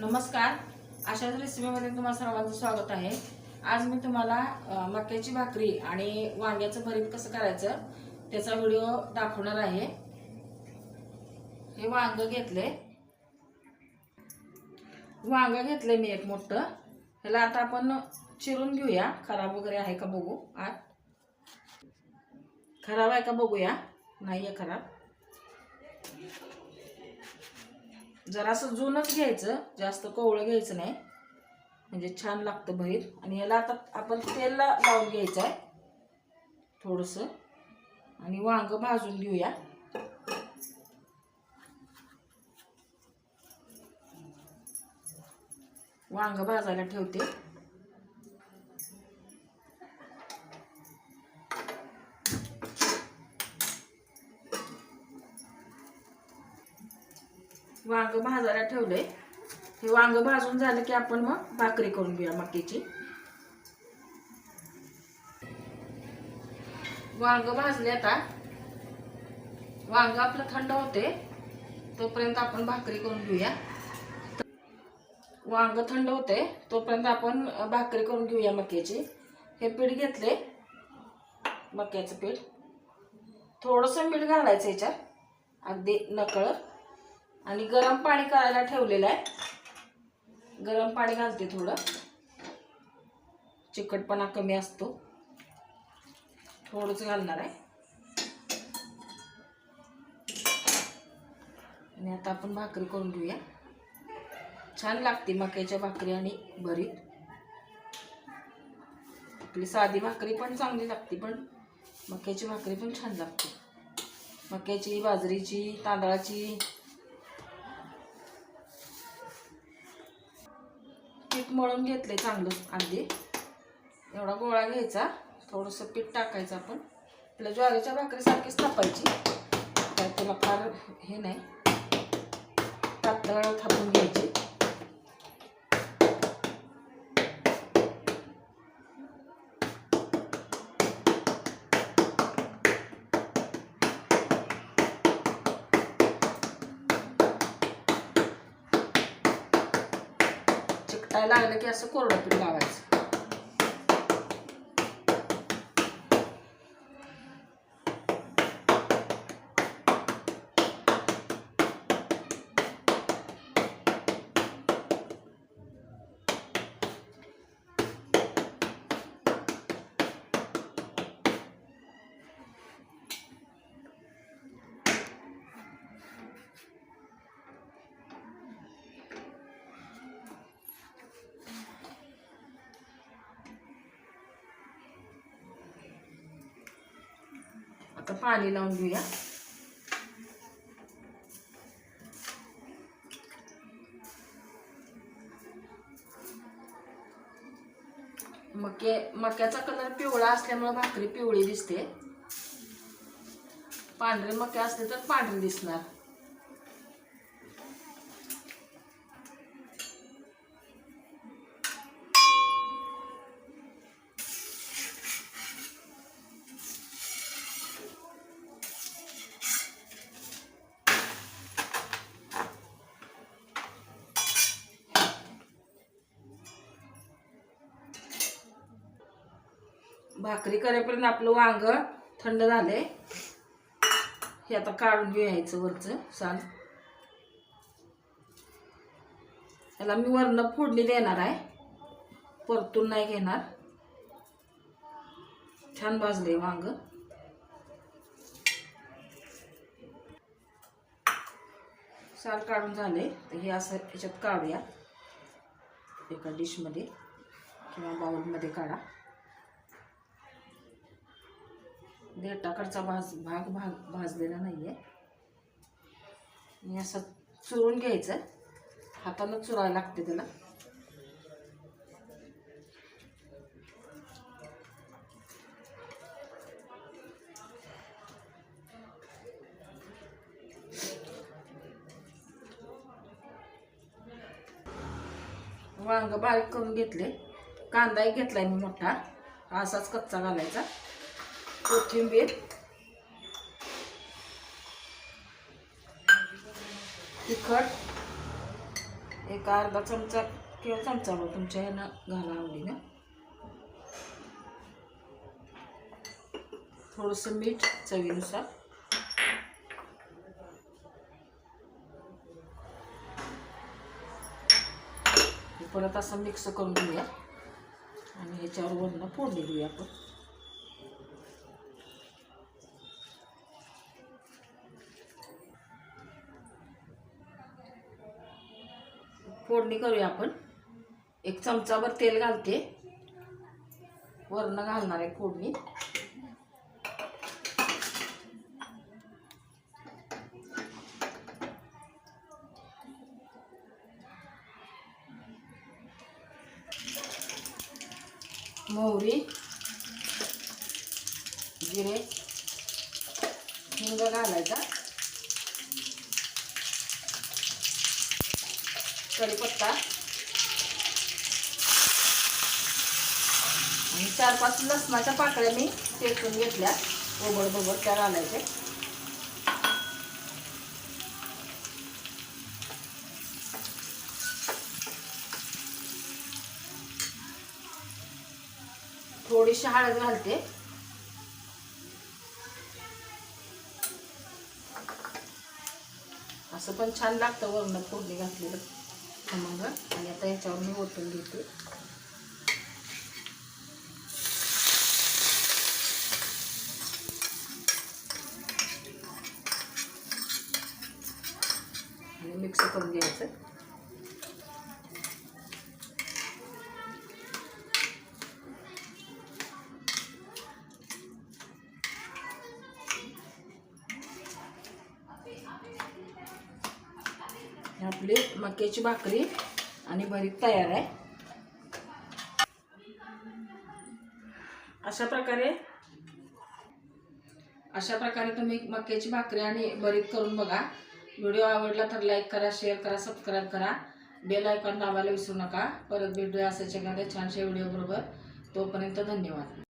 नमस्कार. अशाच रेसिपीमध्ये तुम्हाला सर्वांचं स्वागत आहे. आज मी तुम्हाला मक्याची भाकरी आणि वांग्याचं भरीत कसं करायचं त्याचा व्हिडिओ दाखवणार आहे. हे वांग घेतले. वांग घेतले मी एक मोठं. ह्याला आता आपण चिरून घेऊया. खराब वगैरे आहे का बघू आत. खराब आहे का बघूया. नाही आहे खराब. जरासं जुनच घ्यायचं जास्त कोवळं घ्यायचं नाही. म्हणजे छान लागतं बाहेर. आणि याला आता आपण तेलला लावून घ्यायचं आहे. थोडंसं. आणि वांग भाजून घेऊया. वांग भाजायला ठेवते. वांग भाजायला ठेवलंय. हे वांग भाजून झालं की आपण मग भाकरी करून घेऊया मक्याची. वांग भाजले आता. वांग आपलं थंड होते. तोपर्यंत आपण भाकरी करून घेऊया. वांग थंड होते तोपर्यंत आपण भाकरी करून घेऊया मक्याची. हे पीठ घेतले मक्याचं पीठ. थोडंसं मीठ घालायचं याच्यात. अगदी नकळत. आणि गरम पाणी करायला ठेवलेलं आहे. गरम पाणी घालते थोडं. चिकटपणा कमी असतो. थोडंच घालणार आहे. आणि आता आपण भाकरी करून घेऊया. छान लागते मक्याच्या भाकरी आणि भरीत. आपली साधी भाकरी पण चांगली लागते पण मक्याची भाकरी पण छान लागते. मक्याची बाजरीची तांदळाची पीठ मळून घेतले चांगलं अगदी एवढा गोळा घ्यायचा. थोडंसं पीठ टाकायचं आपण. आपल्या ज्वारीच्या भाकरीसारखीच थापायची. काय त्याला फार हे नाही. पातळ थापून घ्यायची. चिकटायला लागलं की असं कोरडं पीठ लावायचं आता पाणी लावून घेऊया. मके मक्याचा कलर पिवळा असल्यामुळे भाकरी पिवळी दिसते. पांढरे मके असले तर पांढरी दिसणार. भाकरी करेपर्यंत आपलं वांग थंड झाले हे आता काढून घ्यायचं वरचं साल. याला मी वरनं फोडणी देणार आहे. परतून नाही घेणार. छान भाजले वांग. साल काढून झाले तर हे असं ह्याच्यात काढूया. एका डिशमध्ये किंवा बाउलमध्ये काढा. देठाकडचा भाज भाग भाग भाजलेला नाही आहे असं चुरून घ्यायचं हातानं चुरायला लागते त्याला. वांग बारीक करून घेतले. कांदाही घेतलाय मी मोठा. असाच कच्चा घालायचा. कोथिंबीर तिखट. एक अर्धा चमचा किंवा चमचाभर तुमच्या ह्यानं घाला आवडीनं. थोडंसं मीठ चवीनुसार. परत असं मिक्स करून घेऊया. आणि ह्याच्यावर वरनं फोडणी देऊया आपण. फोडणी करूया आपण. एक चमचाभर तेल घालते. वरणं घालणार आहे फोडणी. मोहरी जिरे हिंग घालायचा. कढीपत्ता आणि चार पाच लसणाच्या पाकळ्या मी चेचून घेतल्या. ओबड बोबड त्या घालायचे. थोडीशी हळद घालते. असं पण छान लागतं वरण फोडणी घातलेलं. खमंग आणि आता याच्यावर मी ओतून घेते. आणि मिक्स करून घ्यायचं. आपली मक्याची भाकरी आणि भरीत तयार आहे. अशा प्रकारे अशा प्रकारे तुम्ही मक्याची भाकरी आणि भरीत करून बघा. व्हिडिओ आवडला तर लाईक करा शेअर करा सबस्क्राईब करा. बेल आयकॉन दाबायला विसरू नका. परत भेटूया असाच एखाद्या छानशा व्हिडिओ बरोबर. तोपर्यंत धन्यवाद.